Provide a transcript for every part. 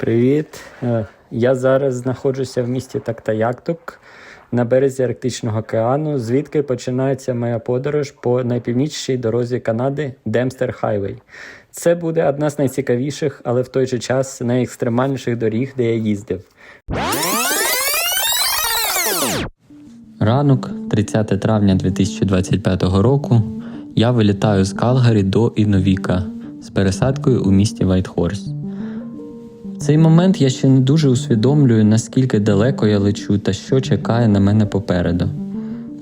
Привіт. Е, Я зараз знаходжуся в місті Тактаяктук на березі Арктичного океану, звідки починається моя подорож по найпівнічнішій дорозі Канади Демстер Хайвей. Це буде одна з найцікавіших, але в той же час найекстремальніших доріг, де я їздив. Ранок, 30 травня 2025 року, я вилітаю з Калгарі до Іновіка з пересадкою у місті Вайтхорс. Цей момент я ще не дуже усвідомлюю, наскільки далеко я лечу та що чекає на мене попереду.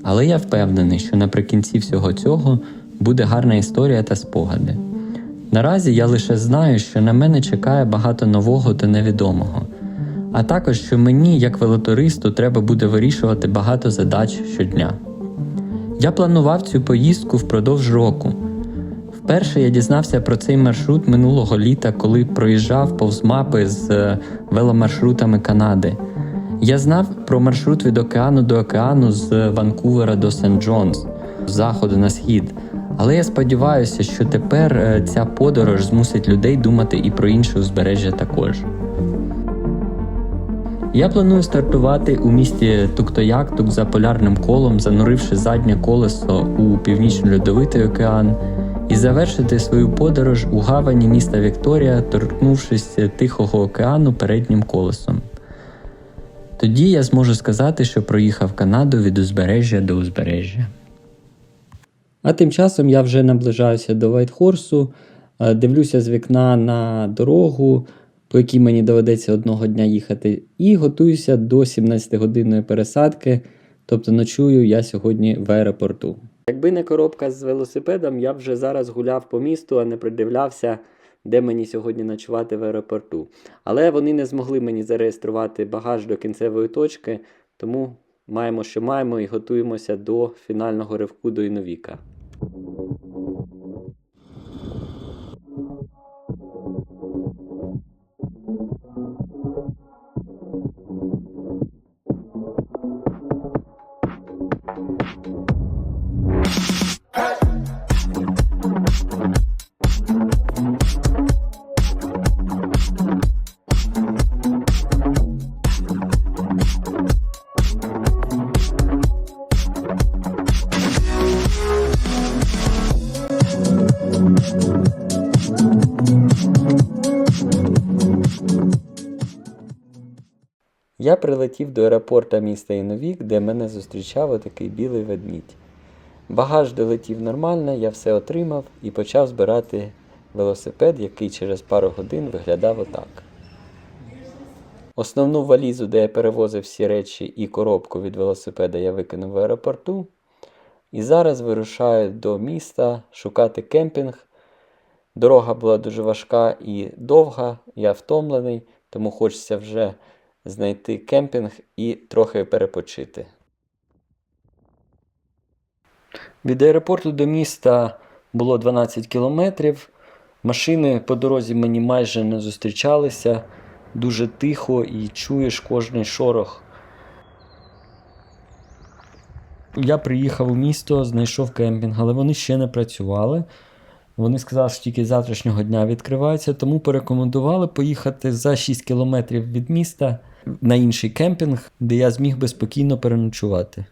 Але я впевнений, що наприкінці всього цього буде гарна історія та спогади. Наразі я лише знаю, що на мене чекає багато нового та невідомого, а також що мені, як велотуристу, треба буде вирішувати багато задач щодня. Я планував цю поїздку впродовж року. Вперше я дізнався про цей маршрут минулого літа, коли проїжджав повз мапи з е, веломаршрутами Канади. Я знав про маршрут від океану до океану з Ванкувера до Сент-Джонс, з заходу на схід. Але я сподіваюся, що тепер е, ця подорож змусить людей думати і про інше узбережжя також. Я планую стартувати у місті Туктояктук за полярним колом, зануривши заднє колесо у північно-льодовитий океан, і завершити свою подорож у гавані міста Вікторія, торкнувшись Тихого океану переднім колесом. Тоді я зможу сказати, що проїхав Канаду від узбережжя до узбережжя. А тим часом я вже наближаюся до Вайтхорсу, дивлюся з вікна на дорогу, по якій мені доведеться одного дня їхати, і готуюся до 17-годинної пересадки, тобто ночую я сьогодні в аеропорту. Якби не коробка з велосипедом, я б вже зараз гуляв по місту, а не придивлявся, де мені сьогодні ночувати в аеропорту. Але вони не змогли мені зареєструвати багаж до кінцевої точки, тому маємо, що маємо, і готуємося до фінального ривку до Іновіка. Я прилетів до аеропорта міста Іновік, де мене зустрічав отакий білий ведмідь. Багаж долетів нормально, я все отримав і почав збирати велосипед, який через пару годин виглядав отак. Основну валізу, де я перевозив всі речі і коробку від велосипеда, я викинув в аеропорту. І зараз вирушаю до міста шукати кемпінг. Дорога була дуже важка і довга, я втомлений, тому хочеться вже знайти кемпінг і трохи перепочити. Від аеропорту до міста було 12 кілометрів. Машини по дорозі мені майже не зустрічалися. Дуже тихо і чуєш кожний шорох. Я приїхав у місто, знайшов кемпінг, але вони ще не працювали. Вони сказали, що тільки завтрашнього дня відкриваються, тому порекомендували поїхати за 6 кілометрів від міста на інший кемпінг, де я зміг би спокійно переночувати.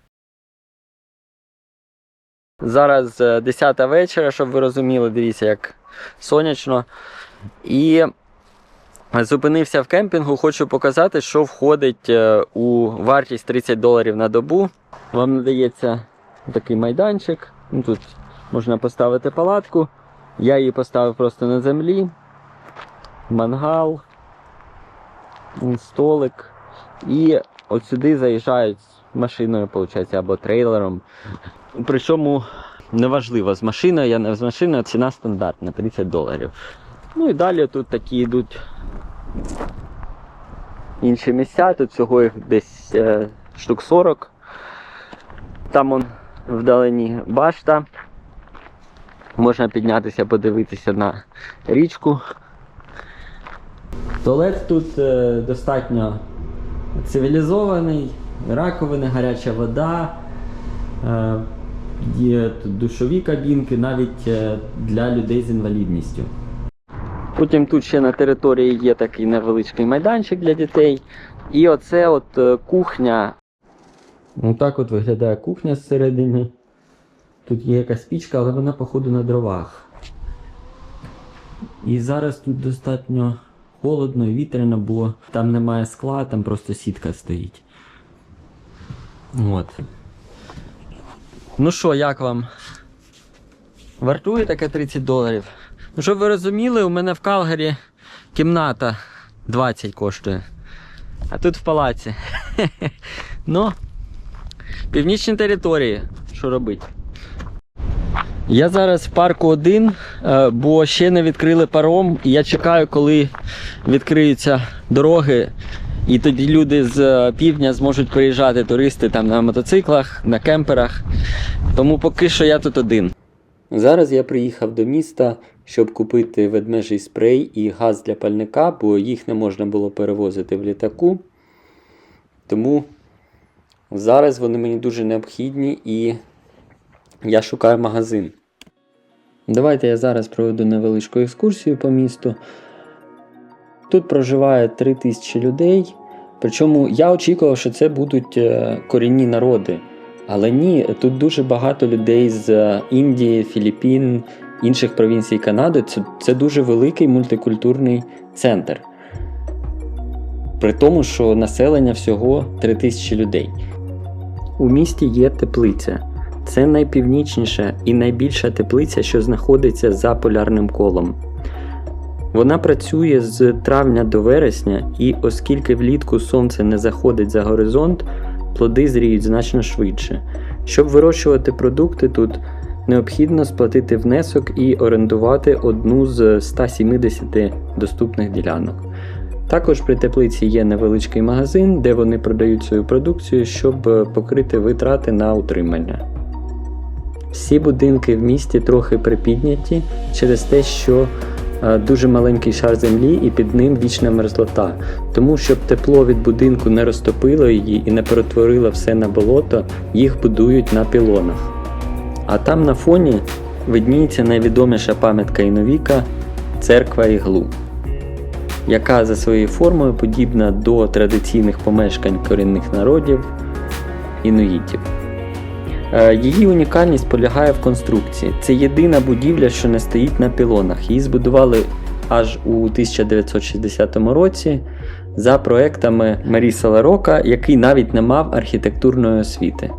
Зараз 10 вечора, щоб ви розуміли, дивіться, як сонячно. І зупинився в кемпінгу. Хочу показати, що входить е, у вартість 30 доларів на добу. Вам надається такий майданчик. Ну, Тут можна поставити палатку. Я її поставив просто на землі. Мангал, столик. І от сюди заїжджають машиною, виходить, або трейлером. Причому неважливо з машиною, я не з машиною, ціна стандартна 30 доларів. Ну і далі тут такі йдуть інші місця, тут всього їх десь е, штук 40. Там он вдалині башта. Можна піднятися, подивитися на річку. Туалет тут е, достатньо цивілізований, раковини, гаряча вода, е, є тут душові кабінки навіть е, для людей з інвалідністю. Потім тут ще на території є такий невеличкий майданчик для дітей. І оце от кухня. Ну так от виглядає кухня зсередини. Тут є якась пічка, але вона, походу, на дровах. І зараз тут достатньо холодно і вітряно, бо там немає скла, там просто сітка стоїть. От. Ну що, як вам? Вартує таке 30 доларів. Ну, щоб ви розуміли, у мене в Калгарі кімната 20 коштує. А тут в палаці. Ну, північні території. Що робити? Я зараз в парку один, е, бо ще не відкрили паром, я чекаю, коли відкриються дороги, і тоді люди з е, півдня зможуть приїжджати, туристи там на мотоциклах, на кемперах. Тому поки що я тут один. Зараз я приїхав до міста, щоб купити ведмежий спрей і газ для пальника, бо їх не можна було перевозити в літаку. Тому зараз вони мені дуже необхідні і я шукаю магазин. Давайте я зараз проведу невеличку екскурсію по місту. Тут проживає 3 тисячі людей. Причому я очікував, що це будуть е, корінні народи. Але ні, тут дуже багато людей з е, Індії, Філіппін, інших провінцій Канади. Це, це дуже великий мультикультурний центр. При тому, що населення всього 3 тисячі людей. У місті є теплиця. Це найпівнічніша і найбільша теплиця, що знаходиться за полярним колом. Вона працює з травня до вересня, і оскільки влітку сонце не заходить за горизонт, плоди зріють значно швидше. Щоб вирощувати продукти тут, необхідно сплатити внесок і орендувати одну з 170 доступних ділянок. Також при теплиці є невеличкий магазин, де вони продають свою продукцію, щоб покрити витрати на утримання. Всі будинки в місті трохи припідняті через те, що е, дуже маленький шар землі і під ним вічна мерзлота. Тому, щоб тепло від будинку не розтопило її і не перетворило все на болото, їх будують на пілонах. А там на фоні видніється найвідоміша пам'ятка Іновіка церква Іглу, яка за своєю формою подібна до традиційних помешкань корінних народів інуїтів. Е, Її унікальність полягає в конструкції. Це єдина будівля, що не стоїть на пілонах. Її збудували аж у 1960 році за проектами Маріса Ларока, який навіть не мав архітектурної освіти.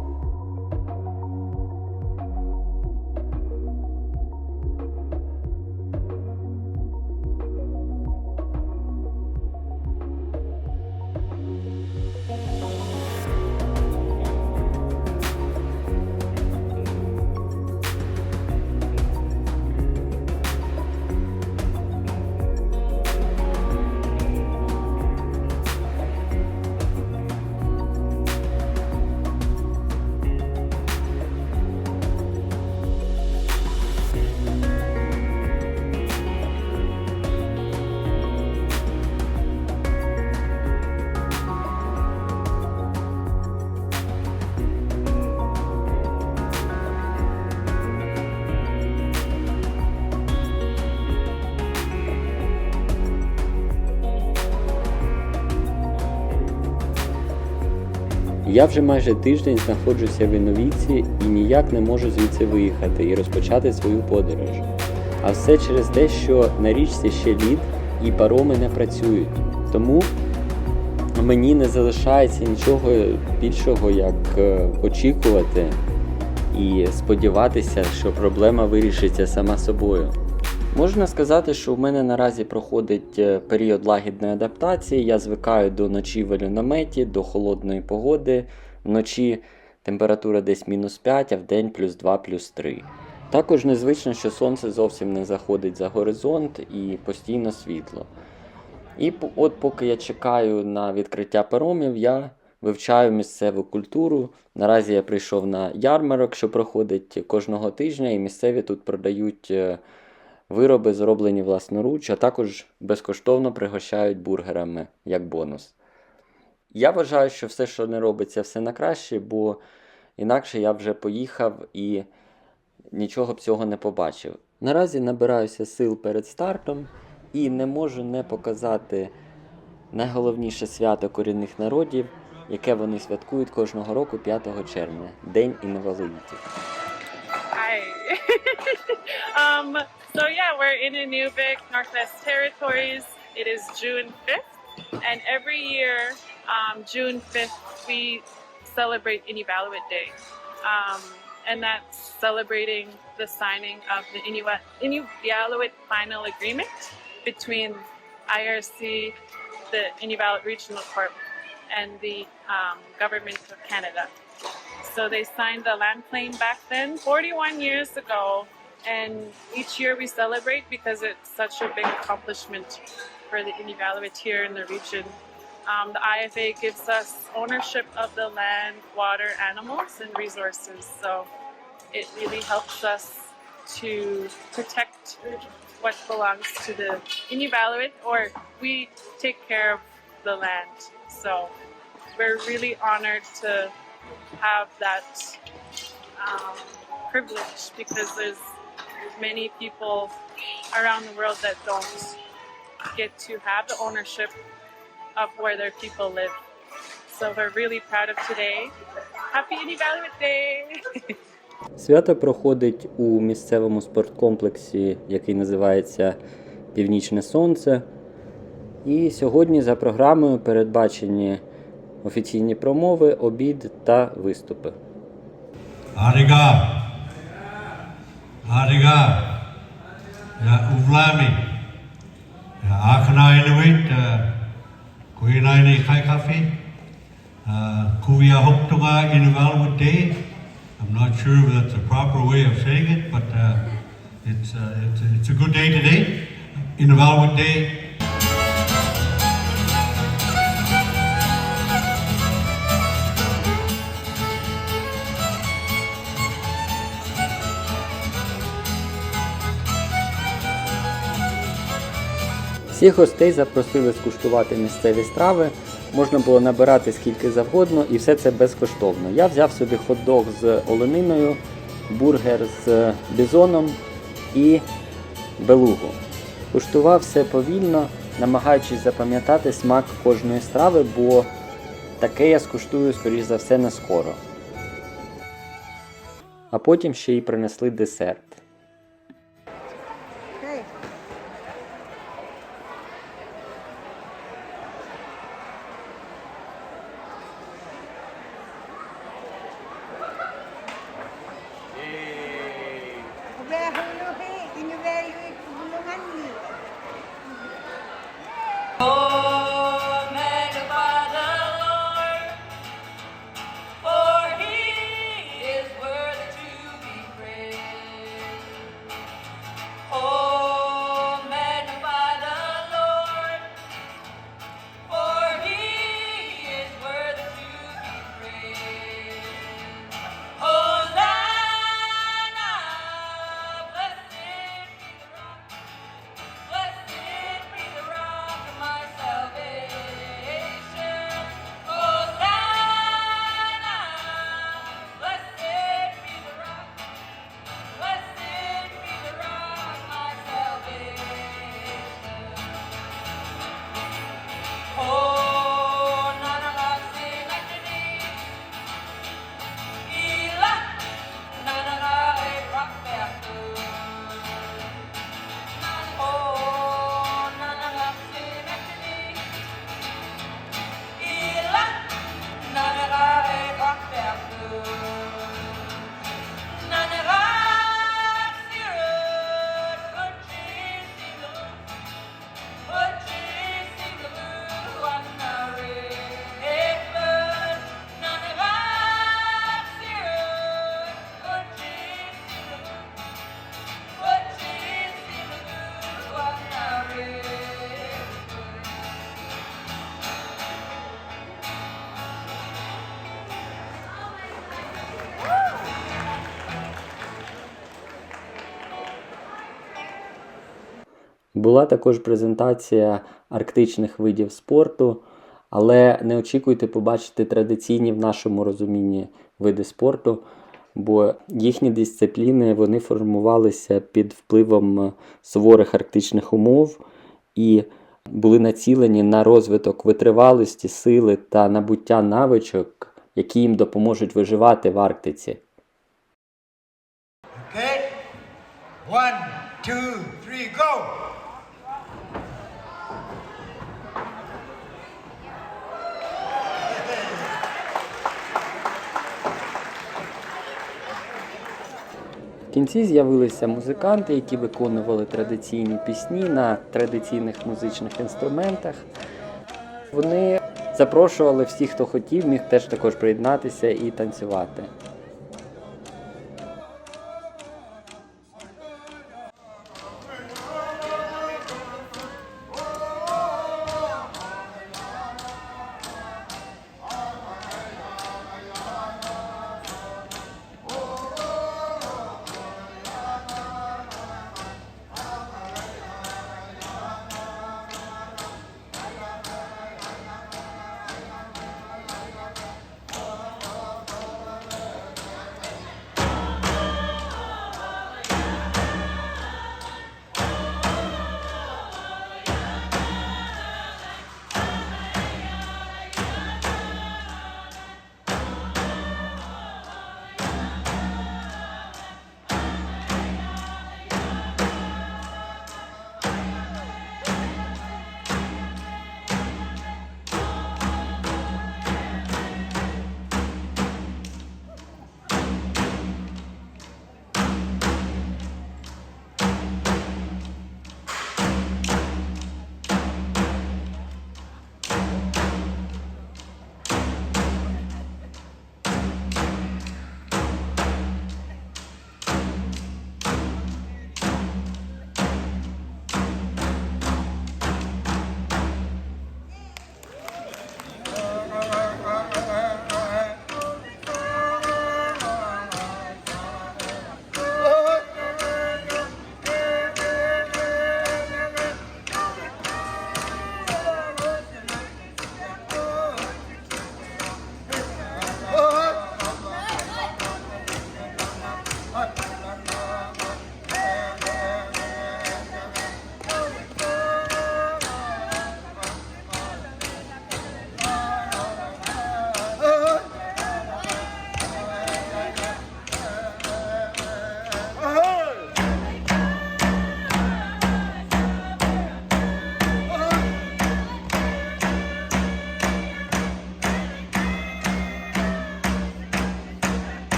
Я вже майже тиждень знаходжуся в Іновіці і ніяк не можу звідси виїхати і розпочати свою подорож. А все через те, що на річці ще лід і пароми не працюють. Тому мені не залишається нічого більшого, як е, очікувати і сподіватися, що проблема вирішиться сама собою. Можна сказати, що в мене наразі проходить е, період лагідної адаптації. Я звикаю до ночі в наметі, до холодної погоди. Вночі температура десь мінус 5, а в день плюс 2, плюс 3. Також незвично, що сонце зовсім не заходить за горизонт і постійно світло. І от поки я чекаю на відкриття паромів, я вивчаю місцеву культуру. Наразі я прийшов на ярмарок, що проходить кожного тижня, і місцеві тут продають е, вироби, зроблені власноруч, а також безкоштовно пригощають бургерами як бонус. Я вважаю, що все, що не робиться, все на краще, бо інакше я вже поїхав і нічого б цього не побачив. Наразі набираюся сил перед стартом І не можу не показати найголовніше свято корінних народів, яке вони святкують кожного року 5 червня День інвалідів. Um, so yeah, we're in Inuvik, Northwest Territories. It is June 5th, and every year, um, June 5th, we celebrate Inuvialuit Day. Um, and that's celebrating the signing of the Inuit, Inuvialuit Final Agreement between IRC, the Inuvialuit Regional Corp, and the um, Government of Canada. So they signed the land claim back then, 41 years ago. And each year we celebrate because it's such a big accomplishment for the Inuvialuit here in the region. Um, the IFA gives us ownership of the land, water, animals, and resources. So it really helps us to protect what belongs to the Inuvialuit, or we take care of the land. So we're really honored to have that um, privilege because there's many people around the world that don't get to have the ownership of where their people live. So we're really proud of today. Happy Inuvialuit Day! Свято проходить у місцевому спорткомплексі, який називається Північне Сонце. І сьогодні за програмою передбачені офіційні промови, обід та виступи. Ariga. Ariga. Ya uvlami. Ya akana inuit. Kuinaini kai kafi. Kuvia hoptunga inuvalwood day. I'm not sure if that's the proper way of saying it, but uh, it's, uh, it's, it's a good day today. Inuvalwood day. Всіх гостей запросили скуштувати місцеві страви. Можна було набирати скільки завгодно, і все це безкоштовно. Я взяв собі хот-дог з олениною, бургер з бізоном і белугу. Куштував все повільно, намагаючись запам'ятати смак кожної страви, бо таке я скуштую, скоріш за все, не скоро. А потім ще й принесли десерт. Була також презентація арктичних видів спорту, але не очікуйте побачити традиційні в нашому розумінні види спорту, бо їхні дисципліни вони формувалися під впливом суворих арктичних умов і були націлені на розвиток витривалості, сили та набуття навичок, які їм допоможуть виживати в Арктиці. Okay? One, two, three, go! В кінці з'явилися музиканти, які виконували традиційні пісні на традиційних музичних інструментах. Вони запрошували всіх, хто хотів, міг теж також приєднатися і танцювати.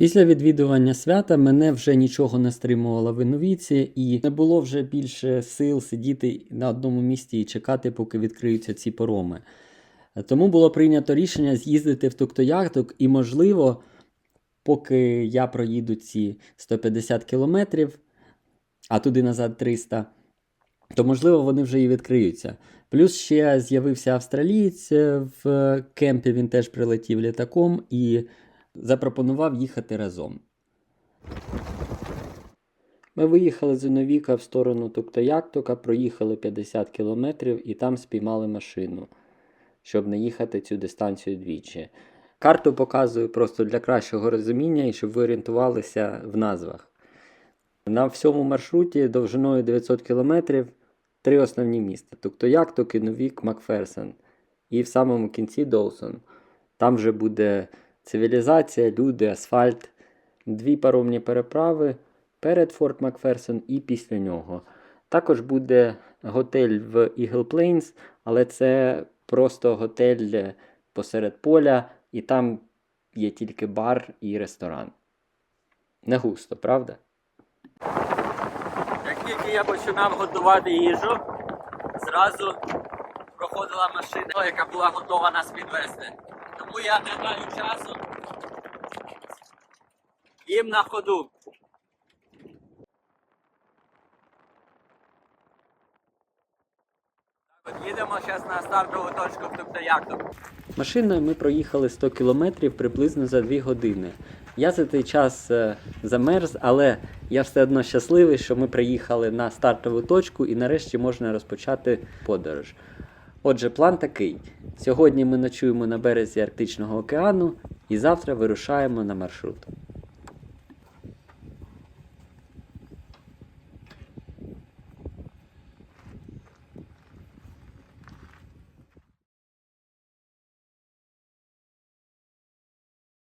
Після відвідування свята мене вже нічого не стримувало в Інновіці, і не було вже більше сил сидіти на одному місці і чекати, поки відкриються ці пороми. Тому було прийнято рішення з'їздити в Туктоякток, і, можливо, поки я проїду ці 150 кілометрів, а туди назад 300, то можливо вони вже і відкриються. Плюс ще з'явився австралієць е, в кемпі, він теж прилетів літаком і запропонував їхати разом. Ми виїхали з Іновіка в сторону Туктояктока, проїхали 50 кілометрів і там спіймали машину, щоб не їхати цю дистанцію двічі. Карту показую просто для кращого розуміння і щоб ви орієнтувалися в назвах. На всьому маршруті довжиною 900 кілометрів три основні міста: Туктоякток, Іновік, Макферсон. І в самому кінці Доусон. Там вже буде цивілізація, люди, асфальт, дві паромні переправи перед Форт Макферсон і після нього. Також буде готель в Eagle Plains, але це просто готель посеред поля, і там є тільки бар і ресторан. Не густо, правда? Як тільки я починав готувати їжу, зразу проходила машина, яка була готова нас підвезти. Тому я не даю часу. Їм на ходу. Їдемо зараз на стартову точку, тобто як то. Машиною ми проїхали 100 кілометрів приблизно за 2 години. Я за цей час е, замерз, але я все одно щасливий, що ми приїхали на стартову точку і нарешті можна розпочати подорож. Отже, план такий: сьогодні ми ночуємо на березі Арктичного океану і завтра вирушаємо на маршрут.